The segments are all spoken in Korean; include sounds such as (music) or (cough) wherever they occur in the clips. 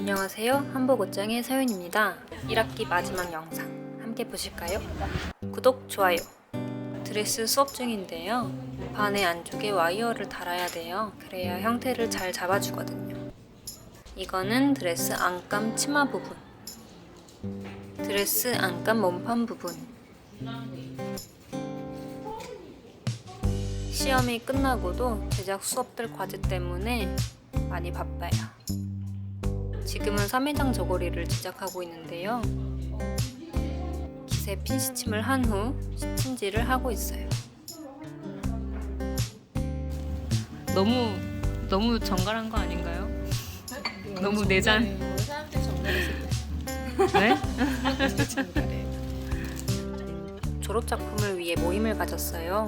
안녕하세요. 한복 옷장의 서윤입니다. 1학기 마지막 영상 함께 보실까요? 구독, 좋아요. 드레스 수업 중인데요. 반의 안쪽에 와이어를 달아야 돼요. 그래야 형태를 잘 잡아주거든요. 이거는 드레스 안감 치마 부분. 드레스 안감 몸판 부분. 시험이 끝나고도 제작 수업들 과제 때문에 많이 바빠요. 지금은 3회장 저고리를 제작하고 있는데요. 기세 핀 시침을 한 후 시침질을 하고 있어요. 너무 너무 정갈한 거 아닌가요? 너무 내장. 사람들 네? (laughs) 졸업 작품을 위해 모임을 가졌어요.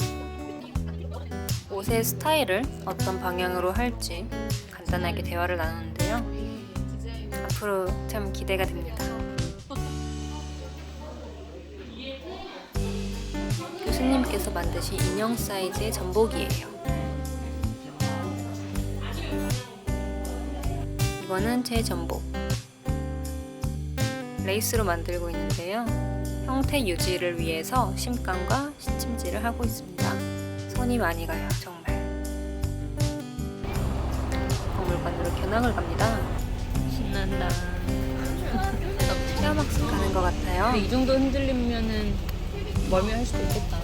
옷의 스타일을 어떤 방향으로 할지 간단하게 대화를 나누는데요. 앞으로 참 기대가 됩니다. 교수님께서 만드신 인형 사이즈의 전복이에요. 이거는 제 전복. 레이스로 만들고 있는데요. 형태 유지를 위해서 심감과 시침질을 하고 있습니다. 손이 많이 가요, 정말. 박물관으로 견학을 갑니다. 신난다. 체험학습 가는 것 같아요. 이 정도 흔들리면은 멀미 할 수도 있겠다.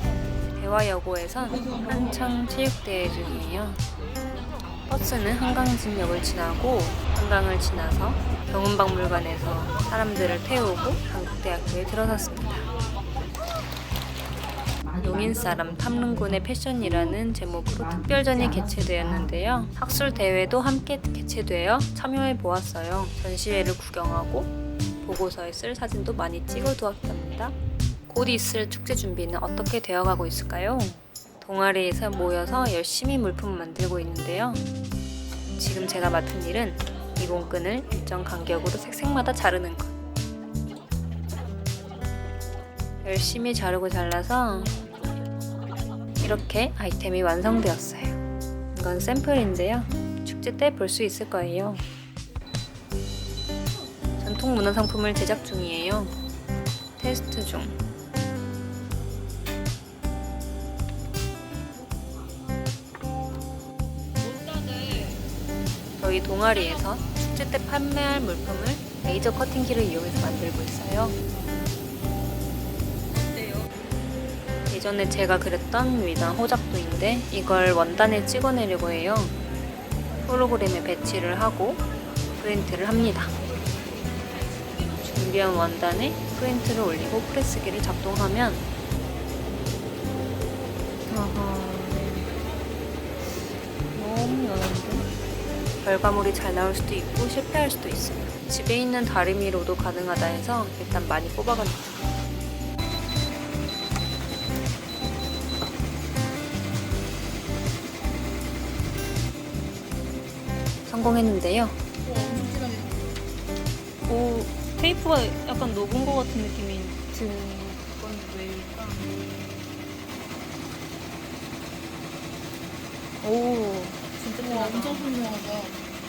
대화여고에선 한창 체육대회 중이에요. 버스는 한강진역을 지나고 한강을 지나서 경운박물관에서 사람들을 태우고 한국대학교에 들어섰습니다. 용인 사람 탐릉군의 패션이라는 제목으로 특별전이 개최되었는데요. 학술 대회도 함께 개최되어 참여해 보았어요. 전시회를 구경하고 보고서에 쓸 사진도 많이 찍어 두었답니다. 곧 있을 축제 준비는 어떻게 되어가고 있을까요? 동아리에서 모여서 열심히 물품 만들고 있는데요. 지금 제가 맡은 일은 리본끈을 일정 간격으로 색색마다 자르는 것. 열심히 자르고 잘라서 이렇게 아이템이 완성되었어요. 이건 샘플인데요. 축제 때 볼 수 있을 거예요. 전통 문화 상품을 제작 중이에요. 테스트 중. 저희 동아리에서 축제 때 판매할 물품을 레이저 커팅기를 이용해서 만들고 있어요. 예전에 제가 그렸던 위단 호작도인데 이걸 원단에 찍어내려고 해요. 프로그램에 배치를 하고 프린트를 합니다. 준비한 원단에 프린트를 올리고 프레스기를 작동하면 아하, 너무 연한데? 결과물이 잘 나올 수도 있고 실패할 수도 있어요. 집에 있는 다리미로도 가능하다 해서 일단 많이 뽑아갑니다. 성공했는데요. 오 테이프가 약간 녹은 것 같은 느낌이 드는 건 왜일까? 오 진짜 와, 편하다. 완전 훌륭하다.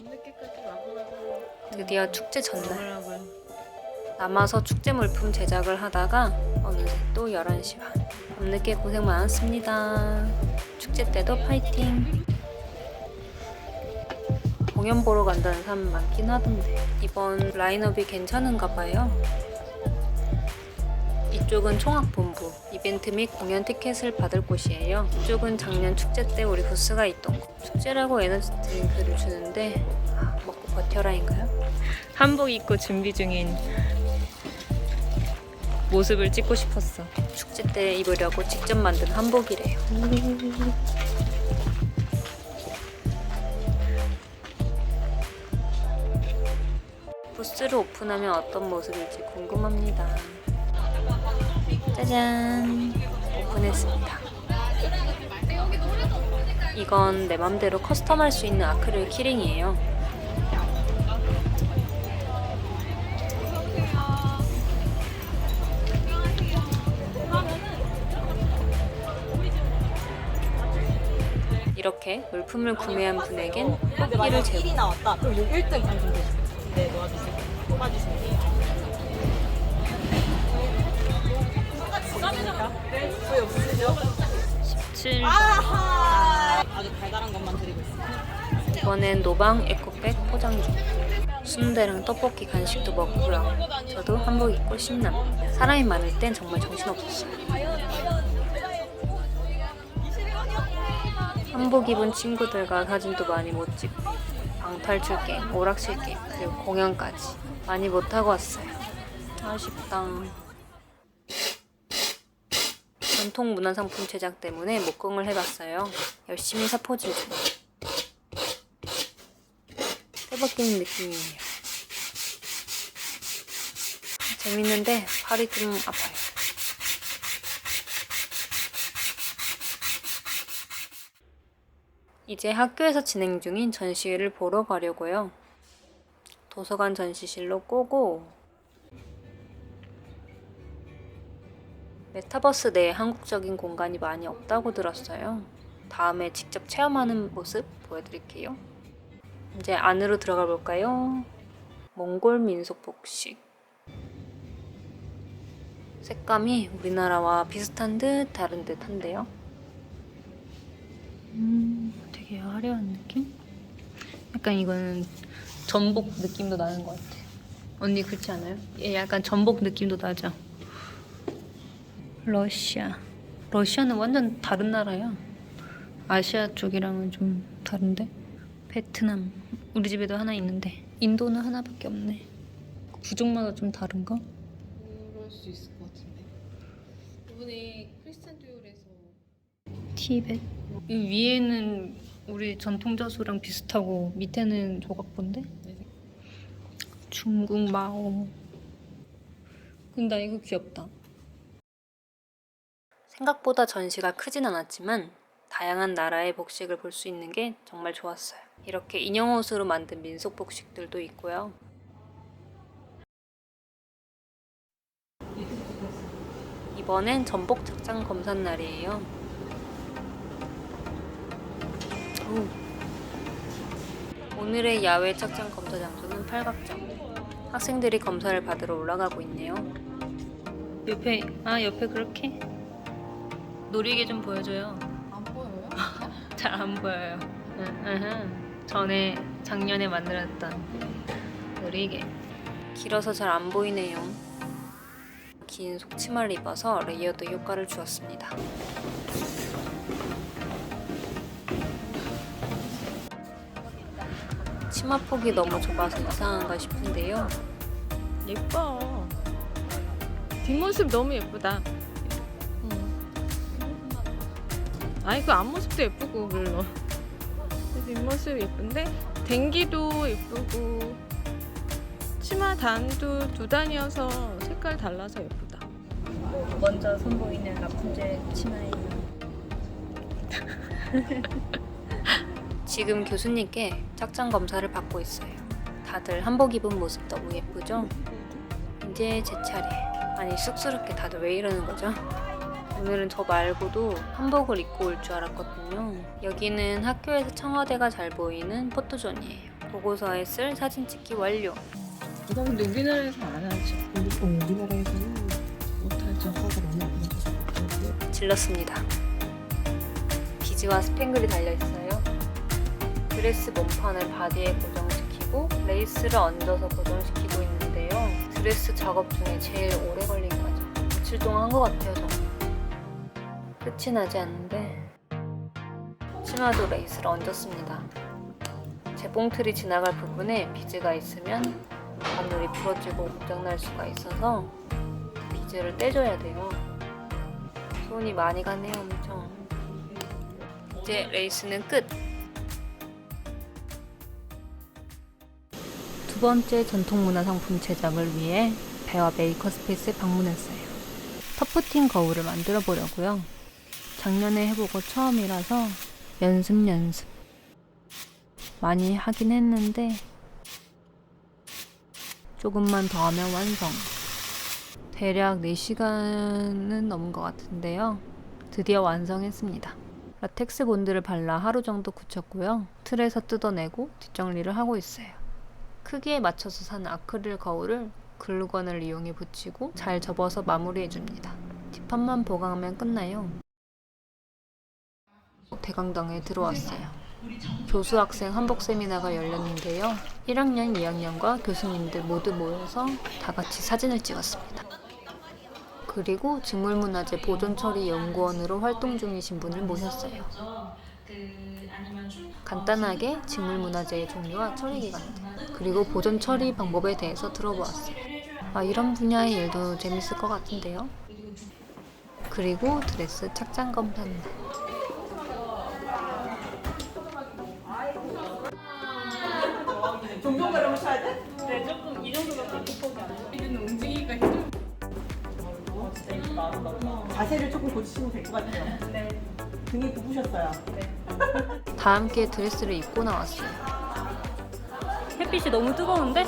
늦게까지 마구마구. 드디어 축제 전날. 남아서 축제 물품 제작을 하다가 어느새 또 11시 반 밤늦게 고생 많았습니다 축제 때도 파이팅 공연 보러 간다는 사람 많긴 하던데 이번 라인업이 괜찮은가 봐요 이쪽은 총학본부 이벤트 및 공연 티켓을 받을 곳이에요 이쪽은 작년 축제 때 우리 부스가 있던 곳 축제라고 에너지 드링크를 주는데 아, 먹고 버텨라인가요? 한복 입고 준비 중인 모습을 찍고 싶었어. 축제 때 입으려고 직접 만든 한복이래요. 부스를 오픈하면 어떤 모습일지 궁금합니다. 짜잔! 오픈했습니다. 이건 내 맘대로 커스텀할 수 있는 아크릴 키링이에요. 이렇게 물품을 구매한 분에겐 뽑기를 제공. 나왔다. 그럼 1등 당첨되지. 네, 놓아주세요. 뽑아주시면 돼요. 네, 거의 없으시죠? 7 아하! 아주 달달한 것만 드리고 있습니다. 이번엔 노방 에코백 포장 중 순대랑 떡볶이 간식도 먹고요 저도 한복 입고 신남 사람이 많을 땐 정말 정신없었어요 한복 입은 친구들과 사진도 많이 못 찍고 방탈출 게임, 오락실 게임, 그리고 공연까지. 많이 못하고 왔어요. 아쉽다. 전통 문화상품 제작 때문에 목공을 해봤어요. 열심히 사포질 중. 떼벗기는 느낌이에요. 재밌는데 팔이 좀 아파요. 이제 학교에서 진행 중인 전시회를 보러 가려고요. 도서관 전시실로 꼬고 메타버스 내에 한국적인 공간이 많이 없다고 들었어요. 다음에 직접 체험하는 모습 보여드릴게요. 이제 안으로 들어가 볼까요? 몽골 민속 복식. 색감이 우리나라와 비슷한 듯 다른 듯 한데요. 음, 화려한 느낌? 약간 이거는 전복 느낌도 나는 것 같아. 언니 그렇지 않아요? 얘 약간 전복 느낌도 나죠? 러시아. 러시아는 완전 다른 나라야. 아시아 쪽이랑은 좀 다른데? 베트남 우리 집에도 하나 있는데 인도는 하나밖에 없네 부족마다 좀 다른가? 그럴 수 있을 것 같은데. 이번에 크리스찬 듀얼에서 티벳 이 위에는 우리 전통 저수랑 비슷하고 밑에는 조각본데 중국 마오 근데 나 이거 귀엽다 생각보다 전시가 크진 않았지만 다양한 나라의 복식을 볼 수 있는 게 정말 좋았어요. 이렇게 인형 옷으로 만든 민속 복식들도 있고요. 이번엔 전복 착장 검사 날이에요. 오. 오늘의 야외 착장 검사 장소는 팔각정. 학생들이 검사를 받으러 올라가고 있네요. 옆에 아 옆에 그렇게 노리게 좀 보여줘요. 안 보여요? (laughs) 잘 안 보여요. 응. 전에 작년에 만들었던 느리게 길어서 잘 안 보이네요. 긴 속치마를 입어서 레이어드 효과를 주었습니다. 치마 폭이 너무 좁아서 이상한가 싶은데요. 예뻐. 뒷모습 너무 예쁘다. 응. 아니 그 앞모습도 예쁘고 물론. 뒷모습 예쁜데 댕기도 예쁘고 치마 단도 두 단이어서 색깔 달라서 예쁘다. 먼저 선보이는 라푼젤 치마예요. (laughs) 지금 교수님께 착장 검사를 받고 있어요. 다들 한복 입은 모습 너무 예쁘죠? 이제 제 차례. 아니 쑥스럽게 다들 왜 이러는 거죠? 오늘은 저 말고도 한복을 입고 올 줄 알았거든요. 여기는 학교에서 청와대가 잘 보이는 포토존이에요. 보고서에 쓸 사진 찍기 완료. 이거 근데 우리나라에서 안 하지. 우리, 어, 우리나라에서는 못하죠. 하고 많이 안 하죠. 질렀습니다. 비즈와 스팽글이 달려있어요. 드레스 몸판을 바디에 고정시키고 레이스를 얹어서 고정시키고 있는데요. 드레스 작업 중에 제일 오래 걸린 거죠. 며칠 동안 한 것 같아요, 저는. 끝이 나지 않는데 치마도 레이스를 얹었습니다. 재봉틀이 지나갈 부분에 비즈가 있으면 바늘이 부러지고 고장날 수가 있어서 비즈를 떼줘야 돼요. 손이 많이 가네요, 엄청. 이제 레이스는 끝. 두 번째 전통문화 상품 제작을 위해 배와 메이커스페이스에 방문했어요. 터프팅 거울을 만들어 보려고요. 작년에 해보고 처음이라서 연습 연습. 많이 하긴 했는데 조금만 더 하면 완성. 대략 4시간은 넘은 것 같은데요. 드디어 완성했습니다. 라텍스 본드를 발라 하루 정도 굳혔고요. 틀에서 뜯어내고 뒷정리를 하고 있어요. 크기에 맞춰서 산 아크릴 거울을 글루건을 이용해 붙이고 잘 접어서 마무리해 줍니다. 뒷판만 보강하면 끝나요. 대강당에 들어왔어요. 교수 학생 한복 세미나가 열렸는데요. 1학년, 2학년과 교수님들 모두 모여서 다 같이 사진을 찍었습니다. 그리고 직물문화재 보존처리 연구원으로 활동 중이신 분을 모셨어요. 간단하게 직물 문화재의 종류와 처리 기간, 그리고 보존 처리 방법에 대해서 들어보았어요. 아, 이런 분야의 일도 재밌을 것 같은데요. 그리고 드레스 착장 검사입니다. 종종 돼? 네, 조금 이 돼. 자세를 조금 고치시면 될 것 같아요. 네. 등이 부부셨어요. (laughs) 다 함께 드레스를 입고 나왔어요. 햇빛이 너무 뜨거운데?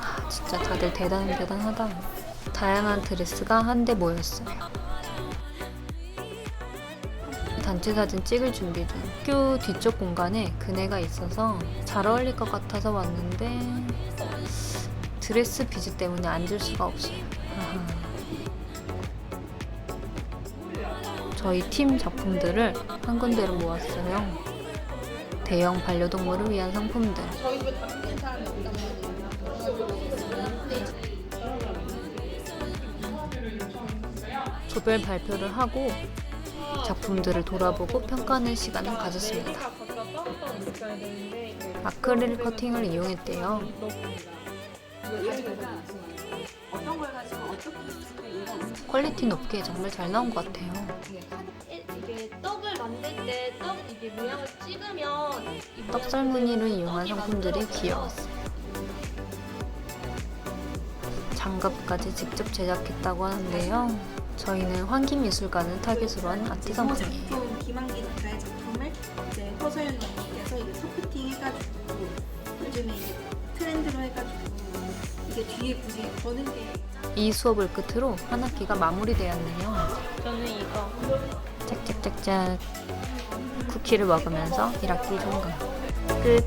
아, 진짜 다들 대단 대단하다. 다양한 드레스가 한데 모였어요. 단체 사진 찍을 준비 중. 학교 뒤쪽 공간에 그네가 있어서 잘 어울릴 것 같아서 왔는데 드레스 비즈 때문에 앉을 수가 없어요. 저희 팀 작품들을 한 군데로 모았어요. 대형 반려동물을 위한 상품들. 조별 발표를 하고 작품들을 돌아보고 평가하는 시간을 가졌습니다. 아크릴 커팅을 이용했대요. 어떤 걸 가지고 어떻게 했을 때 얘가 움직이는 퀄리티 높게 정말 잘 나온 것 같아요. 이게 떡을 만들 때 떡 이게 모양을 찍으면 이 모양을 떡살무늬를 이용한 떡이 상품들이 만들어져요. 귀여웠어요. 장갑까지 직접 제작했다고 하는데요. 저희는 환기미술관을 타깃으로 한 아트 상품이에요. 작품 김한기 작가의 작품을 이제 허서연님께서 이게 소프팅 해가지고 요즘에 이제 트렌드로 해가지고 이게 뒤에 굳이 거는 게 이 수업을 끝으로 한 학기가 마무리되었네요. 저는 이거. 짝짝짝짝 쿠키를 먹으면서 1학기 종강 끝